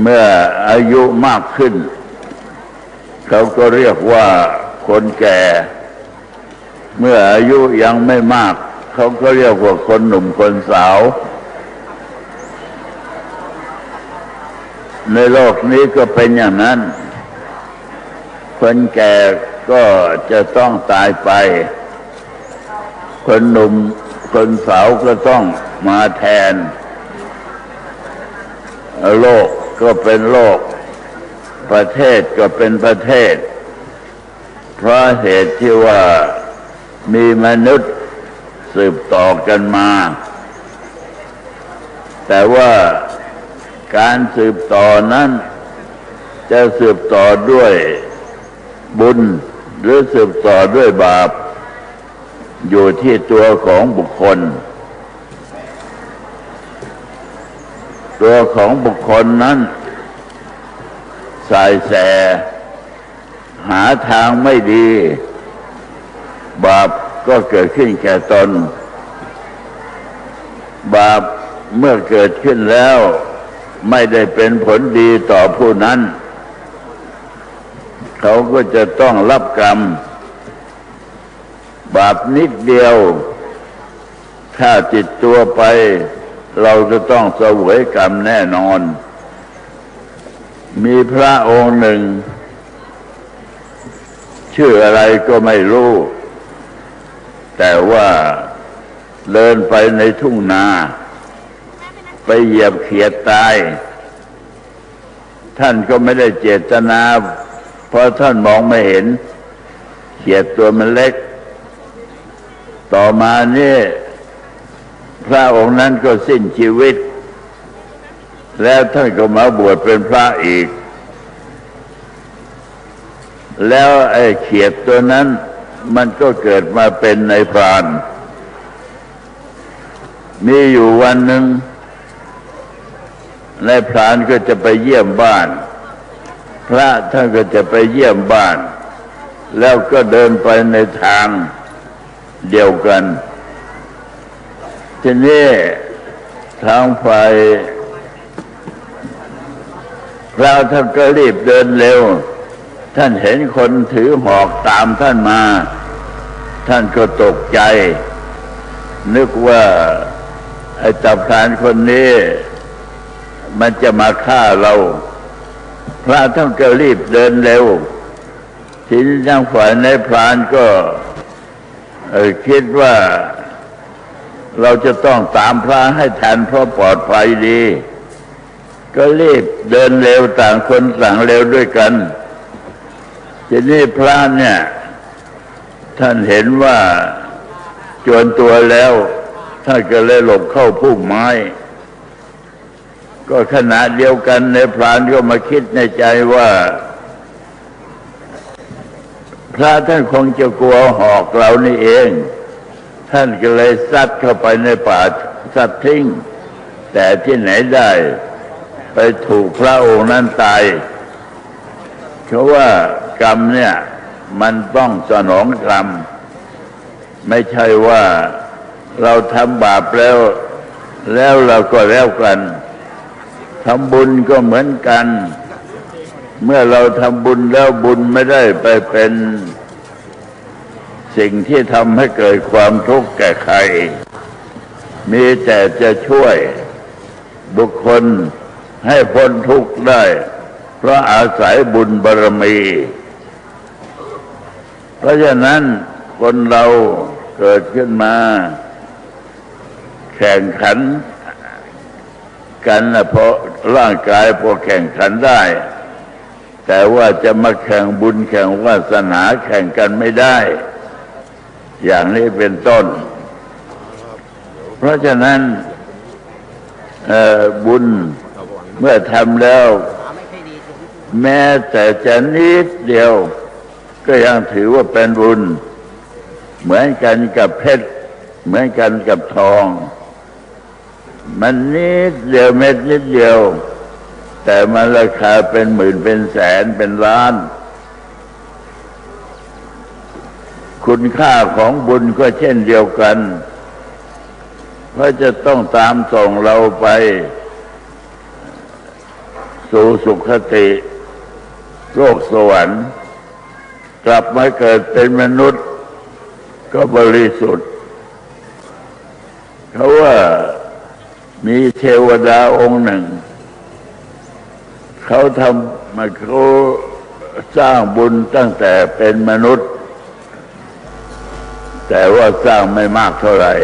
เมื่ออายุมากขึ้น เขาก็เรียกว่าคนแก่ เมื่ออายุยังไม่มาก เขาก็เรียกว่าคนหนุ่มคนสาว ในโลกนี้ก็เป็นอย่างนั้น คนแก่ก็จะต้องตายไป คนหนุ่มคนสาวก็ต้องมาแทนโลก ก็เป็นโลก ประเทศก็เป็นประเทศ เพราะเหตุที่ว่ามีมนุษย์สืบต่อกันมา แต่ว่าการสืบต่อนั้น จะสืบต่อด้วยบุญหรือสืบต่อด้วยบาป อยู่ที่ตัวของบุคคล ตัวของบุคคลนั้นสายแส หาทางไม่ดี บาปก็เกิดขึ้นแก่ตน บาปเมื่อเกิดขึ้นแล้ว ไม่ได้เป็นผลดีต่อผู้นั้น เขาก็จะต้องรับกรรม บาปนิดเดียว ถ้าจิตตัวไป เราจะต้องเสวยกรรมแน่นอน มีพระองค์หนึ่ง ชื่ออะไรก็ไม่รู้ แต่ว่าเดินไปในทุ่งนา ไปเหยียบเขียดตาย ท่านก็ไม่ได้เจตนา เพราะท่านมองไม่เห็น เขียดตัวมันเล็ก ต่อมาเนี่ย พระองค์นั้นก็สิ้นชีวิต แล้วท่านก็มาบวชเป็นพระอีก แล้วไอ้เขียดตัวนั้นมันก็เกิดมาเป็นในพรานมีอยู่วันหนึ่งนายพรานก็จะไปเยี่ยมบ้าน พระท่านก็จะไปเยี่ยมบ้าน แล้วก็เดินไปในทางเดียวกัน ทีนี้ทางฝ่ายพระท่านก็รีบเดินเร็ว ท่านเห็นคนถือหอกตามท่านมา ท่านก็ตกใจ นึกว่าไอ้จับทานคนนี้ มันจะมาฆ่าเรา พระท่านก็รีบเดินเร็ว ทีนี้ทางฝ่ายในพรานก็คิดว่า เราจะต้องตามพระให้ทันเพราะปลอดภัยดี ก็รีบเดินเร็วต่างคนต่างเร็วด้วยกันทีนี้พระเนี่ย ท่านเห็นว่าจวนตัวแล้ว ท่านก็เลยหลบเข้าพุ่มไม้ ก็ขณะเดียวกันในพรานก็มาคิดในใจว่า พระท่านคงจะกลัวหอกเรานี่เอง ท่านก็เลยซัดเข้าไปในป่าซัดทิ้ง แต่ที่ไหนได้ ไปถูกพระองค์นั้นตายเพราะว่ากรรมเนี่ยมันต้องสนองกรรม ไม่ใช่ว่าเราทำบาปแล้ว แล้วเราก็แล้วกันทำบุญก็เหมือนกัน เมื่อเราทำบุญแล้วบุญไม่ได้ไปเป็น สิ่งที่ทำให้เกิดความทุกข์แก่ใคร มีแต่จะช่วยบุคคลให้พ้นทุกข์ได้ เพราะอาศัยบุญบารมี เพราะฉะนั้นคนเราเกิดขึ้นมา แข่งขันกันนะเพราะร่างกายพอแข่งขันได้ แต่ว่าจะมาแข่งบุญแข่งวาสนาแข่งกันไม่ได้ อย่างนี้เป็นต้น เพราะฉะนั้นบุญเมื่อทำแล้ว แม้แต่จะนิดเดียว ก็ยังถือว่าเป็นบุญ เหมือนกันกับเพชร เหมือนกันกับทอง มันนิดเดียวเม็ดนิดเดียว แต่มันราคาเป็นหมื่นเป็นแสนเป็นล้าน คุณค่าของบุญก็เช่นเดียวกันเพราะจะต้องตามส่งเราไป สู่สุขติ โลกสวรรค์ กลับมาเกิดเป็นมนุษย์ ก็บริสุทธิ์เขาว่ามีเทวดาองค์หนึ่ง เขาทำมาเขาสร้างบุญตั้งแต่เป็นมนุษย์ แต่ว่าสร้างไม่มากเท่าไหร่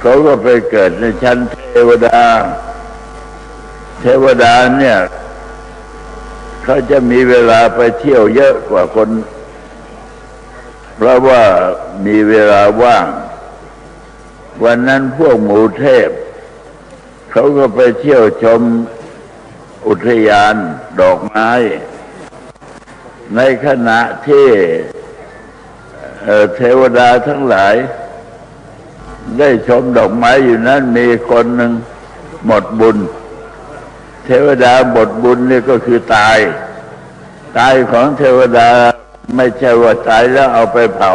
เขาก็ไปเกิดในชั้นเทวดา เทวดาเนี่ยเขาจะมีเวลาไปเที่ยวเยอะกว่าคน เพราะว่ามีเวลาว่าง วันนั้นพวกหมูเทพเขาก็ไปเที่ยวชมอุทยานดอกไม้ ในขณะที่ เทวดาทั้งหลาย ได้ชมดอกไม้อยู่นั้นมีคนหนึ่งหมดบุญ เทวดาหมดบุญนี่ก็คือตาย ตายของเทวดาไม่ใช่ว่าตายแล้วเอาไปเผา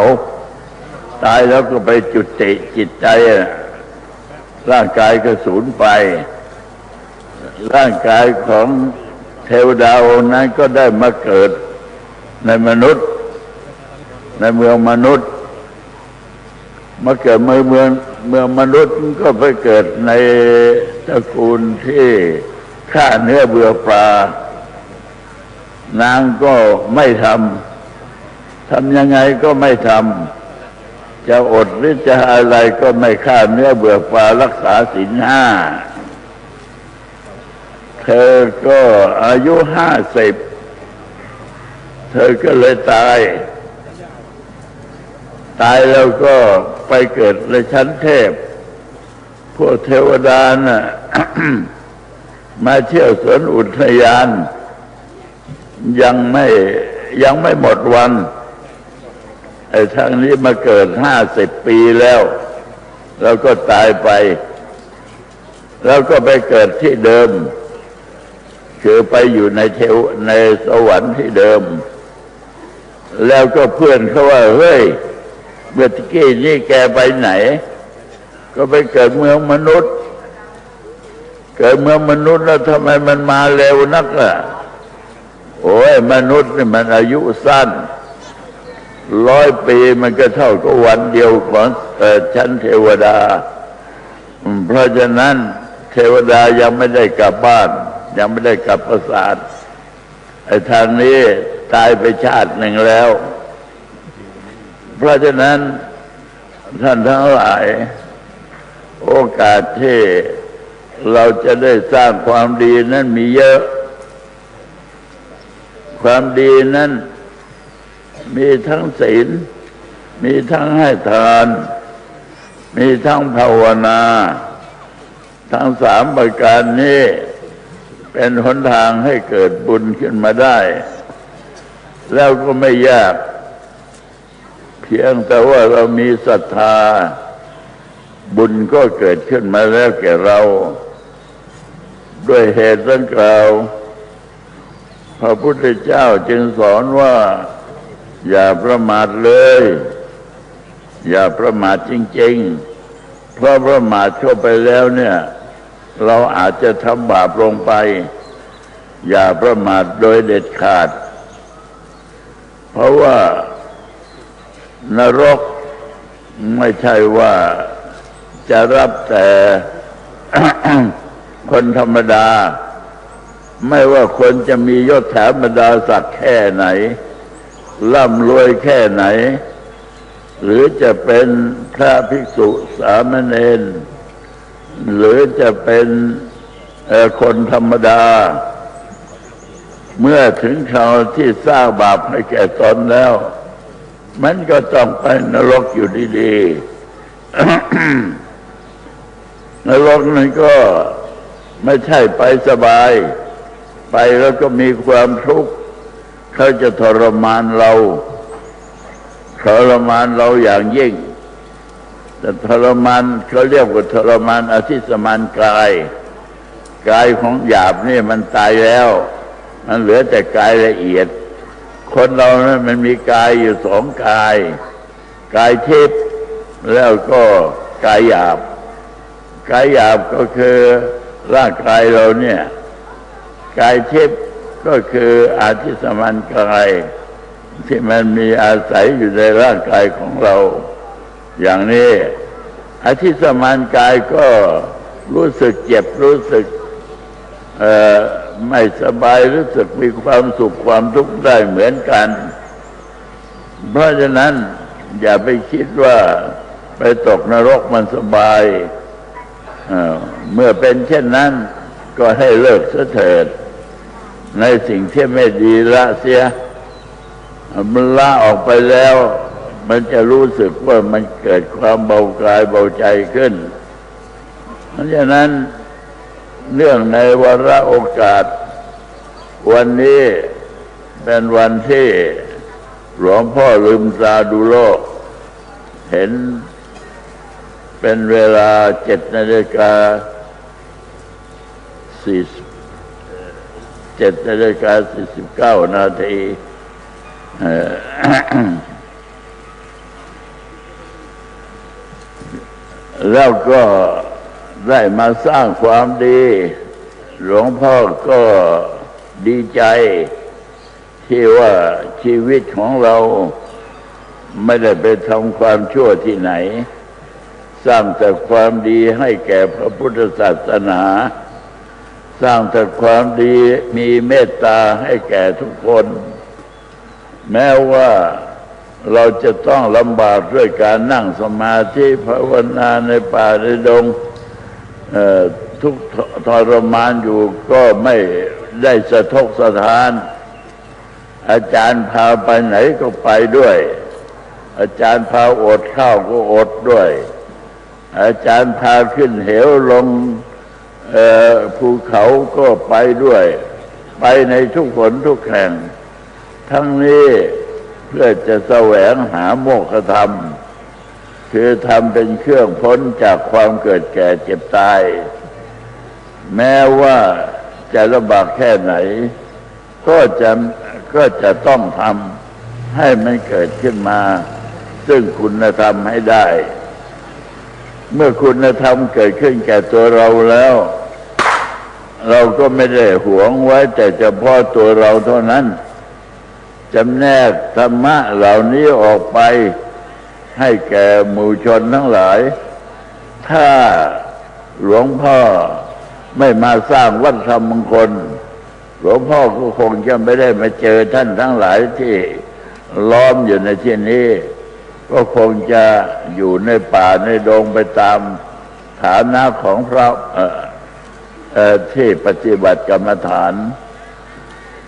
ตายแล้วก็ไปจุติจิตใจ ร่างกายก็สูญไป ร่างกายของเทวดาองค์นั้นก็ได้มาเกิดในมนุษย์ ในเมืองมนุษย์ มาเกิดเมืองเมืองเมืองมนุษย์ก็ไปเกิดในตระกูลที่ฆ่าเนื้อเบื่อปลานางก็ไม่ทำทำยังไงก็ไม่ทำจะอดหรือจะอะไรก็ไม่ฆ่าเนื้อเบื่อปลารักษาศีลห้าเธอก็อายุห้าสิบ เธอก็เลยตาย ตายแล้วก็ไปเกิดในชั้นเทพ พวกเทวดาน่ะมาเที่ยวสวนอุทยาน ยังไม่ยังไม่หมดวันไอ้ทางนี้มาเกิดห้าสิบปีแล้ว แล้วก็ตายไป แล้วก็ไปเกิดที่เดิม คือไปอยู่ในเทวในสวรรค์ที่เดิม แล้วก็เพื่อนเขาว่า เฮ้ย เมื่อตกี้นี่แกไปไหน ก็ไปเกิดเมืองมนุษย์ เกิดเมืองมนุษย์แล้วทำไมมันมาเร็วนักล่ะโอ้ยมนุษย์นี่มันอายุสั้นร้อยปีมันก็เท่ากับวันเดียวของชั้นเทวดา เพราะฉะนั้นเทวดายังไม่ได้กลับบ้าน ยังไม่ได้กลับประสาทไอ้ทางนี้ตายไปชาติหนึ่งแล้ว เพราะฉะนั้นท่านทั้งหลาย โอกาสที่เราจะได้สร้างความดีนั้นมีเยอะ ความดีนั้นมีทั้งศีล มีทั้งให้ทาน มีทั้งภาวนา ทั้งสามประการนี้เป็นหนทางให้เกิดบุญขึ้นมาได้ แล้วก็ไม่ยาก พียงแต่ว่าเรามีศรัทธา บุญก็เกิดขึ้นมาแล้วแก่เรา ด้วยเหตุดังกล่าว พระพุทธเจ้าจึงสอนว่า อย่าประมาทเลย อย่าประมาทจริง ๆ เพราะประมาทเข้าไปแล้วเนี่ย เราอาจจะทำบาปลงไป อย่าประมาทโดยเด็ดขาด เพราะว่า นรกไม่ใช่ว่าจะรับแต่คนธรรมดา ไม่ว่าคนจะมียศถาบรรดาศักดิ์แค่ไหนร่ำรวยแค่ไหน หรือจะเป็นพระภิกษุสามเณรหรือจะเป็นคนธรรมดา เมื่อถึงคราวที่สร้างบาปให้แก่ตนแล้ว มันก็ต้องไปนรกอยู่ดีๆนรกนั้นก็ไม่ใช่ไปสบาย ไปแล้วก็มีความทุกข์เขาจะทรมานเราทรมานเราอย่างยิ่ง แต่ทรมานเขาเรียกว่าทรมานอธิสมานกายกายของหยาบนี่มันตายแล้ว มันเหลือแต่กายละเอียด คนเรานั้นมันมีกายอยู่สองกาย กายทิพย์แล้วก็กายหยาบ กายหยาบก็คือร่างกายเราเนี่ย กายทิพย์ก็คืออาทิสมันกายที่มันมีอาศัยอยู่ในร่างกายของเรา อย่างนี้อาทิสมานกายก็รู้สึกเจ็บรู้สึก ไม่สบายรู้สึกมีความสุขความทุกข์ได้เหมือนกัน เพราะฉะนั้นอย่าไปคิดว่าไปตกนรกมันสบายเเมื่อเป็นเช่นนั้นก็ให้เลิกเสียเถิด ในสิ่งที่ไม่ดีละเสีย มันละออกไปแล้ว มันจะรู้สึกว่ามันเกิดความเบากายเบาใจขึ้น เพราะฉะนั้น เรื่องในวาระโอกาส วันนี้เป็นวันที่หลวงพ่อลืมตาดูโลก เห็นเป็นเวลาเจ็ดนาฬิกาสี่เจ็ดนาฬิกาสี่สิบเก้านาทีแล้วก็ ได้มาสร้างความดี หลวงพ่อก็ดีใจ ที่ว่าชีวิตของเราไม่ได้ไปทำความชั่วที่ไหน สร้างแต่ความดีให้แก่พระพุทธศาสนา สร้างแต่ความดีมีเมตตาให้แก่ทุกคน แม้ว่าเราจะต้องลำบากด้วยการนั่งสมาธิภาวนาในป่าในดง ทุกทรมานอยู่ก็ไม่ได้สะทกสะทาน อาจารย์พาไปไหนก็ไปด้วย อาจารย์พาอดข้าวก็อดด้วย อาจารย์พาขึ้นเหวลงภูเขาก็ไปด้วย ไปในทุกผลทุกแห่ง ทั้งนี้เพื่อจะแสวงหาโมกขธรรม คือทำเป็นเครื่องพ้นจากความเกิดแก่เจ็บตาย แม้ว่าจะลำบากแค่ไหน ก็จะก็จะต้องทำให้มันเกิดขึ้นมา ซึ่งคุณธรรมให้ได้ เมื่อคุณธรรมเกิดขึ้นแก่ตัวเราแล้ว เราก็ไม่ได้หวงไว้ แต่เฉพาะตัวเราเท่านั้นจำแนกธรรมะเหล่านี้ออกไป ให้แก่หมู่ชนทั้งหลาย ถ้าหลวงพ่อไม่มาสร้างวัดธรรมมงคล หลวงพ่อก็คงจะไม่ได้มาเจอท่านทั้งหลายที่ล้อมอยู่ในที่นี้ ก็คงจะอยู่ในป่าในดงไปตามฐานะของพระที่ปฏิบัติกรรมฐาน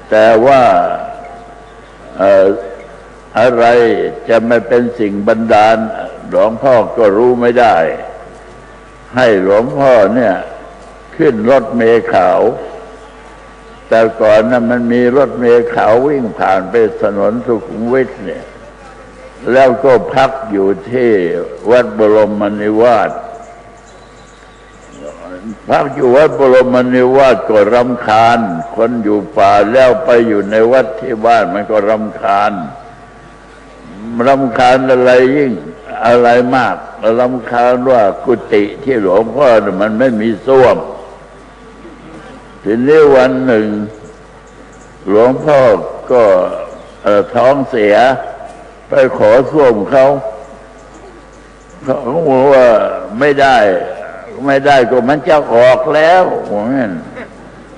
แต่ว่า อะไรจะไม่เป็นสิ่งบันดาลหลวงพ่อก็รู้ไม่ได้ ให้หลวงพ่อเนี่ย ขึ้นรถเมล์ขาว แต่ก่อนนั้นมันมีรถเมล์ขาววิ่งผ่านไปถนนสุขุมวิทเนี่ย แล้วก็พักอยู่ที่วัดบรมนิวาสพักอยู่วัดบรมนิวาสก็รำคาญ คนอยู่ป่าแล้วไปอยู่ในวัดที่บ้านมันก็รำคาญ รำคาญอะไรยิ่งอะไรมากรำคาญว่ากุฏิที่หลวงพ่อมันไม่มีส้วมทีนี้วันหนึ่ง หลวงพ่อก็ท้องเสีย ไปขอส้วมเขาเขาบอกว่าไม่ได้ ไม่ได้ก็มันจะออกแล้วผมเห็น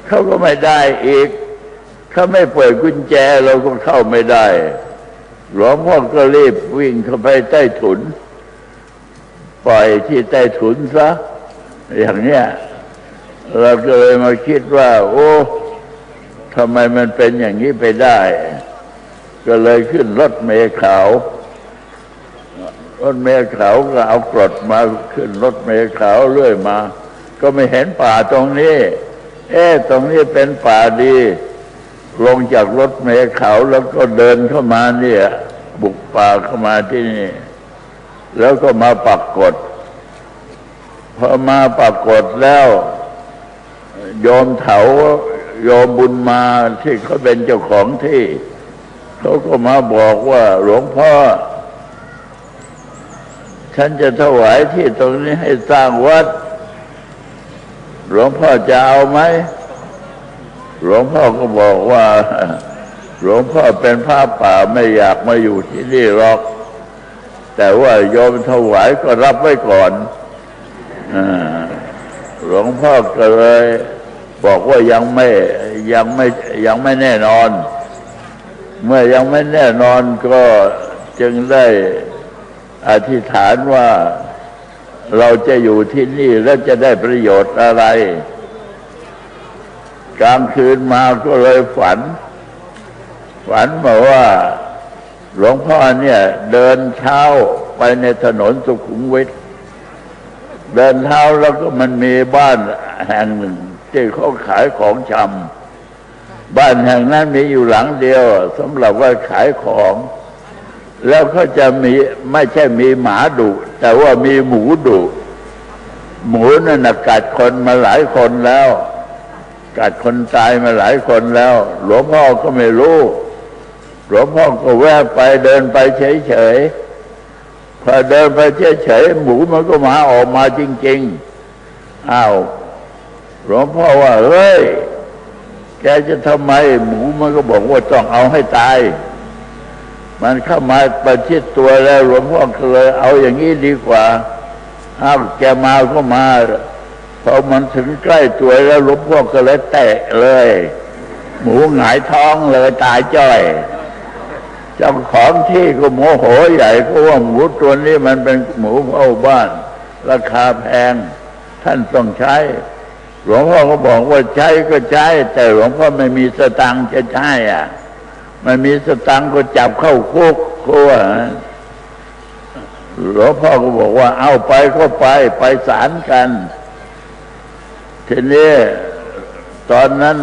เขาก็ไม่ได้อีก เขาไม่เปิดกุญแจเราก็เข้าไม่ได้ หลวงพ่อก็รีบวิ่งเข้าไปใต้ถุน ปล่อยที่ใต้ถุนซะ อย่างเนี้ยเราก็เลยมาคิดว่า โอ้ทำไมมันเป็นอย่างนี้ไปได้ ก็เลยขึ้นรถเมล์ขาวรถเมล์ขาวก็เอากรดมาขึ้นรถเมล์ขาวเรื่อยมา ก็ไม่เห็นป่าตรงนี้ เอ๊ะตรงนี้เป็นป่าดี ลงจากรถเมล์ขาแล้วก็เดินเข้ามาเนี่ย บุกป่าเข้ามาที่นี่ แล้วก็มาปักกฏพอมาปักกฏแล้วโยมเถาโยมบุญมาที่เขาเป็นเจ้าของที่ เขาก็มาบอกว่าหลวงพ่อ ฉันจะถวายที่ตรงนี้ให้สร้างวัด หลวงพ่อจะเอาไหม หลวงพ่อก็บอกว่า หลวงพ่อเป็นพระป่าไม่อยากมาอยู่ที่นี่หรอก แต่ว่าโยมถวายก็รับไว้ก่อนอหลวงพ่อก็เลย บอกว่ายังไม่ยังไม่ยังไม่แน่นอน เมื่อยังไม่แน่นอนก็จึงได้อธิษฐานว่าเราจะอยู่ที่นี่แล้วจะได้ประโยชน์อะไร กลางคืนมาก็เลยฝัน ฝันมาว่า หลวงพ่อเนี่ย เดินเท้าไปในถนนสุขุมวิทเดินเท้าแล้วก็มันมีบ้านแห่งหนึ่งที่เขาขายของชำบ้านแห่งนั้นมีอยู่หลังเดียวสำหรับว่าขายของ แล้วเขาจะมีไม่ใช่มีหมาดุ แต่ว่ามีหมูดุ หมูนั่นกัดคนมาหลายคนแล้ว กัดคนตายมาหลายคนแล้ว หลวงพ่อก็ไม่รู้ หลวงพ่อก็แวะไปเดินไปเฉยๆพอเดินไปเฉยๆหมูมันก็มาออกมาจริง ๆอ้าวหลวงพ่อว่าเฮ้ยแกจะทำไม หมูมันก็บอกว่าต้องเอาให้ตาย มันเข้ามาประชิดตัวแล้วหลวงพ่อเลยเอาอย่างนี้ดีกว่าอ้าวแกมาก็มา พอมันถึงใกล้ตัวแล้วลวงพ่อก็เลยแตะเลย หมูหงายท้องเลยตายจ้อยเจ้าของที่ก็โมโหใหญ่เพราะว่าหมูตัวนี้มันเป็นหมูเฝ้าบ้าน ราคาแพง ท่านต้องใช้ หลวงพ่อก็บอกว่าใช้ก็ใช้ แต่หลวงพ่อไม่มีสตังค์จะใช้อะไม่มีสตังค์ก็จับเข้าคุกกลัวหลวงพ่อก็บอกว่าเอาไปก็ไปไปศาลกัน ทีนี้ตอนนั้น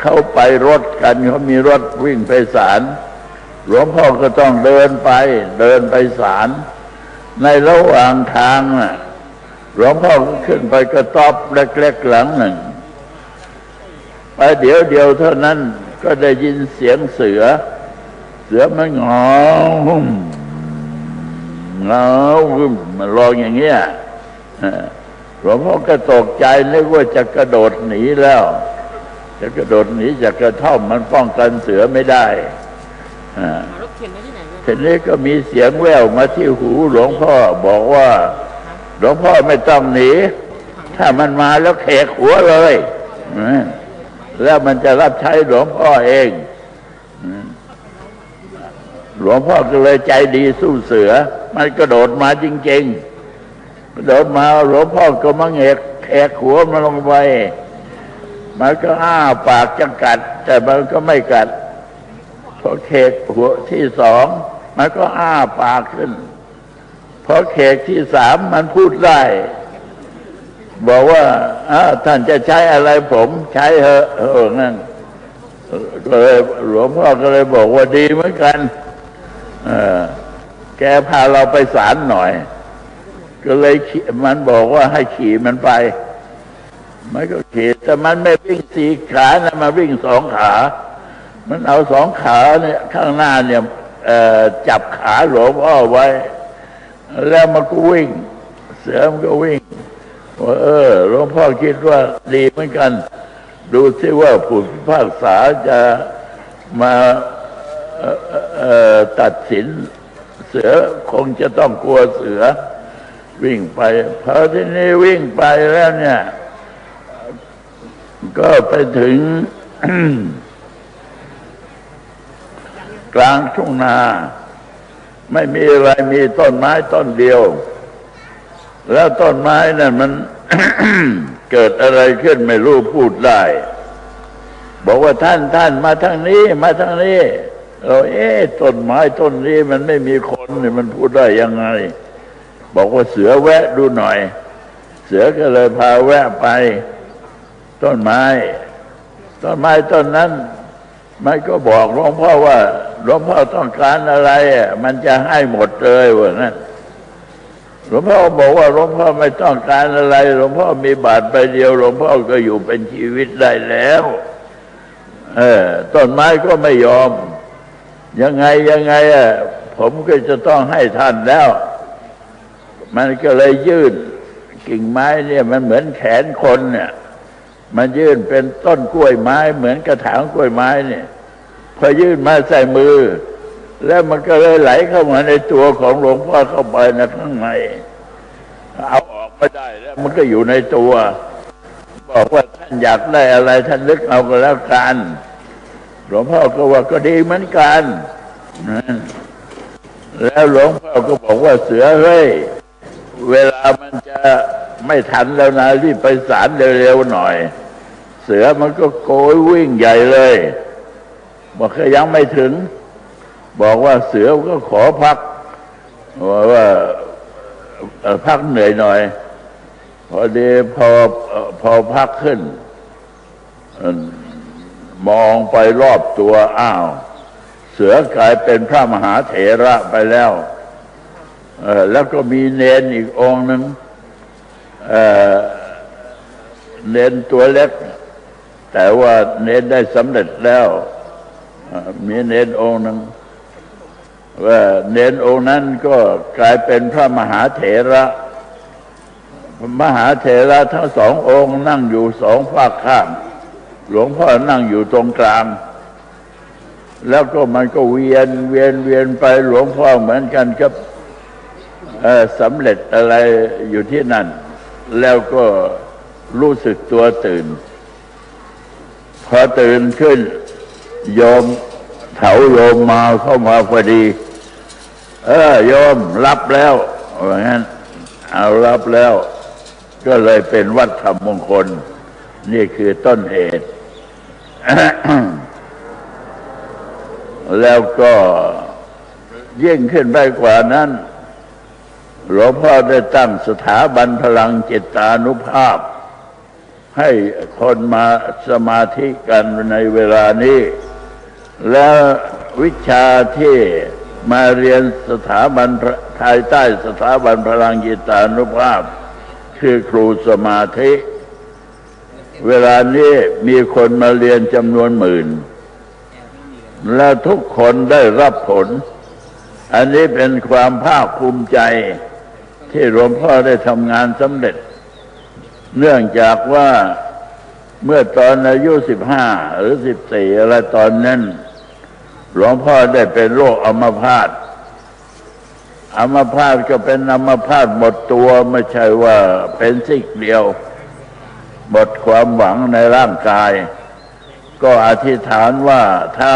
เขาไปรถกันเขามีรถวิ่งไปศาลหลวงพ่อก็ต้องเดินไป เดินไปศาลในระหว่างทางน่ะหลวงพ่อก็ขึ้นไปกระต๊อบเล็กๆหลังหนึ่ง ไปเดี๋ยวเดียวเท่านั้นก็ได้ยินเสียงเสือ เสือมันงอเงามันร้องอย่างเงี้ย หลวงพ่อก็ตกใจนึกว่าจะกระโดดหนีแล้ว จะกระโดดหนีจากกระท่อมมันป้องกันเสือไม่ได้อ่าหารถเข็นไว้ที่ไหนเนี่ยทีนี้ก็มีเสียงแว่วมาที่หูหลวงพ่อบอกว่า หลวงพ่อไม่ต้องหนี ถ้ามันมาแล้วเขกหัวเลยอืมแล้วมันจะรับใช้หลวงพ่อเองอืมหลวงพ่อก็เลยใจดีสู้เสือ มันกระโดดมาจริง ๆ กระโดดมาหลวงพ่อก็มาเงกแขกหัวมันลงไป มันก็อ้าปากจะกัด แต่มันก็ไม่กัดพอเขกหัวที่สองมันก็อ้าปากขึ้นพอเขกที่สามมันพูดได้ บอกว่าท่านจะใช้อะไรผมใช้เหอะเออนั่นก็เลยหลวงพ่อก็เลยบอกว่าดีเหมือนกันแกพาเราไปศาลหน่อย ก็เลยมันบอกว่าให้ขี่มันไป มันก็ขี่แต่มันไม่วิ่งสี่ขานะมาวิ่งสองขา มันเอาสองขาเนี่ยข้างหน้าเนี่ยจับขาหลวงพ่อไว้ แล้วมันก็วิ่ง เสือมันก็วิ่งว่าเออหลวงพ่อคิดว่าดีเหมือนกัน ดูซิว่าผู้พิพากษาจะมาตัดสินเสือคงจะต้องกลัวเสือ วิ่งไปพอที่นี่วิ่งไปแล้วเนี่ย ก็ไปถึง กลางทุ่งนา ไม่มีอะไรมีต้นไม้ต้นเดียว แล้วต้นไม้นั่นมันเกิดอะไรขึ้นไม่รู้พูดได้ บอกว่าท่านท่านมาทางนี้ มาทางนี้เราเอ๊ะต้นไม้ต้นนี้มันไม่มีคนนี่มันพูดได้ยังไง บอกว่าเสือแวะดูหน่อย เสือก็เลยพาแวะไป ต้นไม้ ต้นไม้ต้นนั้น มันก็บอกหลวงพ่อว่าหลวงพ่อต้องการอะไรอะมันจะให้หมดเลยว่านั้นหลวงพ่อบอกว่าหลวงพ่อไม่ต้องการอะไรหลวงพ่อมีบาทใบเดียวหลวงพ่อก็อยู่เป็นชีวิตได้แล้วเออต้นไม้ก็ไม่ยอม ยังไงยังไงอะผมก็จะต้องให้ท่านแล้ว มันก็เลยยื่นกิ่งไม้เนี่ยมันเหมือนแขนคนเนี่ย มันยื่นเป็นต้นกล้วยไม้ เหมือนกระถางกล้วยไม้เนี่ยพอยื่นมาใส่มือ แล้วมันก็เลยไหลเข้ามาในตัวของหลวงพ่อเข้าไปนะข้างในเอาออกไม่ได้แล้ว มันก็อยู่ในตัว บอกว่าท่านอยากได้อะไร ท่านนึกเอาก็แล้วกันหลวงพ่อก็ว่าก็ดีเหมือนกันแล้วหลวงพ่อก็บอกว่าเสือเฮ้ย เวลามันจะไม่ทันแล้วนะรีบไปศาลเร็วๆหน่อย เสือมันก็โกยวิ่งใหญ่เลย บอกแค่ยังไม่ถึง บอกว่าเสือก็ขอพักว่าว่าพักเหนื่อยหน่อย พอดีพอพอพักขึ้น มองไปรอบตัวอ้าว เสือกลายเป็นพระมหาเถระไปแล้ว แล้วก็มีเนนอีกองหนึ่งเนนตัวเล็ก แต่ว่าเนนได้สำเร็จแล้วมีเนนองหนึ่งว่าเนนองนั้นก็กลายเป็นพระมหาเถระ มหาเถระทั้งสององค์นั่งอยู่สองฝากข้าง หลวงพ่อนั่งอยู่ตรงกลาง แล้วก็มันก็เวียนเวียนเวียนไปหลวงพ่อเหมือนกันครับ สำเร็จอะไรอยู่ที่นั่น แล้วก็รู้สึกตัวตื่น พอตื่นขึ้นโยมเถาโยมมาเข้ามาพอดี เออโยมรับแล้วว่างั้น เอารับแล้ว ก็เลยเป็นวัดธรรมมงคล นี่คือต้นเหตุ แล้วก็ยิ่งขึ้นไปกว่านั้น หลวงพ่อได้ตั้งสถาบันพลังจิตานุภาพ ให้คนมาสมาธิกันในเวลานี้ แล้ววิชาที่มาเรียนสถาบันภายใต้สถาบันพลังจิตานุภาพ คือครูสมาธิ เวลานี้มีคนมาเรียนจำนวนหมื่น และทุกคนได้รับผล อันนี้เป็นความภาคภูมิใจ ที่หลวงพ่อได้ทำงานสำเร็จ เนื่องจากว่าเมื่อตอนอายุสิบห้าหรือสิบสี่อะไรตอนนั้น หลวงพ่อได้เป็นโรคอัมพาตอัมพาตก็เป็นอัมพาตหมดตัวไม่ใช่ว่าเป็นสิกเดียว หมดความหวังในร่างกาย ก็อธิษฐานว่าถ้า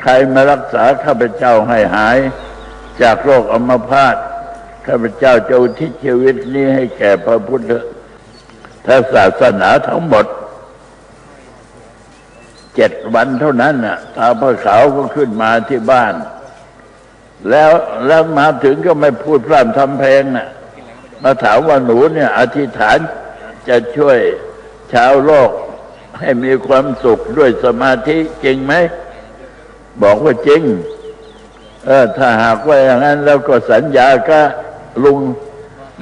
ใครมารักษาข้าพเจ้าให้หาย จากโรคอัมพาต ข้าพเจ้าจะอุทิศชีวิตนี้ให้แก่พระพุทธศาสนาทั้งหมด เจ็ดวันเท่านั้นน่ะตาพระขาวก็ขึ้นมาที่บ้าน แล้วแล้วมาถึงก็ไม่พูดพร่ำทำเพลงน่ะ มาถามว่าหนูเนี่ย อธิษฐานจะช่วยชาวโลกให้มีความสุขด้วยสมาธิจริงไหม บอกว่าจริง เออถ้าหากว่าอย่างนั้น แล้วก็สัญญาก็ ลุง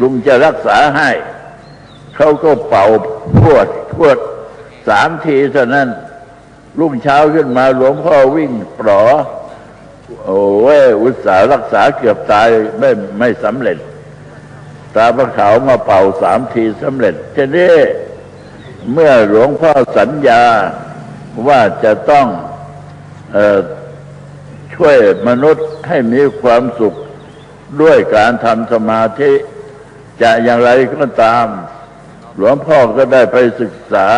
ลุงจะรักษาให้ เขาก็เป่าพวดพวดสามทีเท่านั้น รุ่งเช้าขึ้นมาหลวงพ่อวิ่งปลอโอ้ยอุตส่าห์รักษาเกือบตายไม่ไม่สำเร็จ ตาพระขาวมาเป่าสามทีสำเร็จทีนี้เมื่อหลวงพ่อสัญญาว่าจะต้องออช่วยมนุษย์ให้มีความสุข ด้วยการทำสมาธิ จะอย่างไรก็ตาม หลวงพ่อก็ได้ไปศึกษา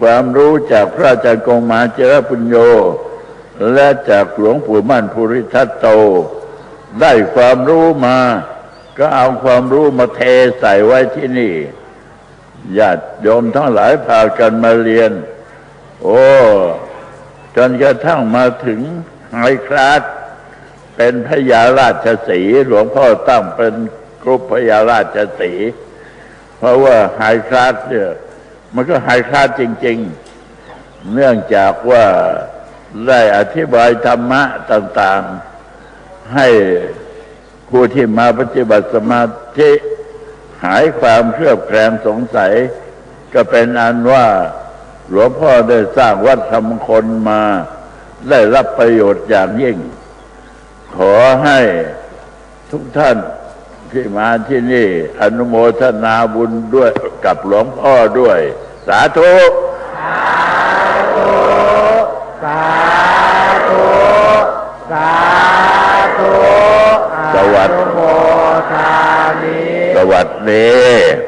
ความรู้จากพระอาจารย์กงมาเจรปุญโย และจากหลวงปู่มั่นภูริทัตโต ได้ความรู้มา ก็เอาความรู้มาเทใส่ไว้ที่นี่ญาติโยมทั้งหลายพากันมาเรียน โอ้ จนกระทั่งมาถึงไฮคลาส เป็นพระยาราชสีหลวงพ่อตั้งเป็นกรุ๊ปพระยาราชสีเพราะว่าไฮคลาสเนี่ยมันก็ไฮคลาสจริง ๆ เนื่องจากว่าได้อธิบายธรรมะต่าง ๆ ให้ผู้ที่มาปฏิบัติสมาธิหายความเครือบแคลงสงสัย ก็เป็นอันว่าหลวงพ่อได้สร้างวัดธรรมคนมา ได้รับประโยชน์อย่างยิ่ง ขอให้ทุกท่านที่มาที่นี่ อนุโมทนาบุญด้วยกับหลวงพ่อด้วย สาธุ สาธุ สาธุสาธุสวัสดีสวัสดี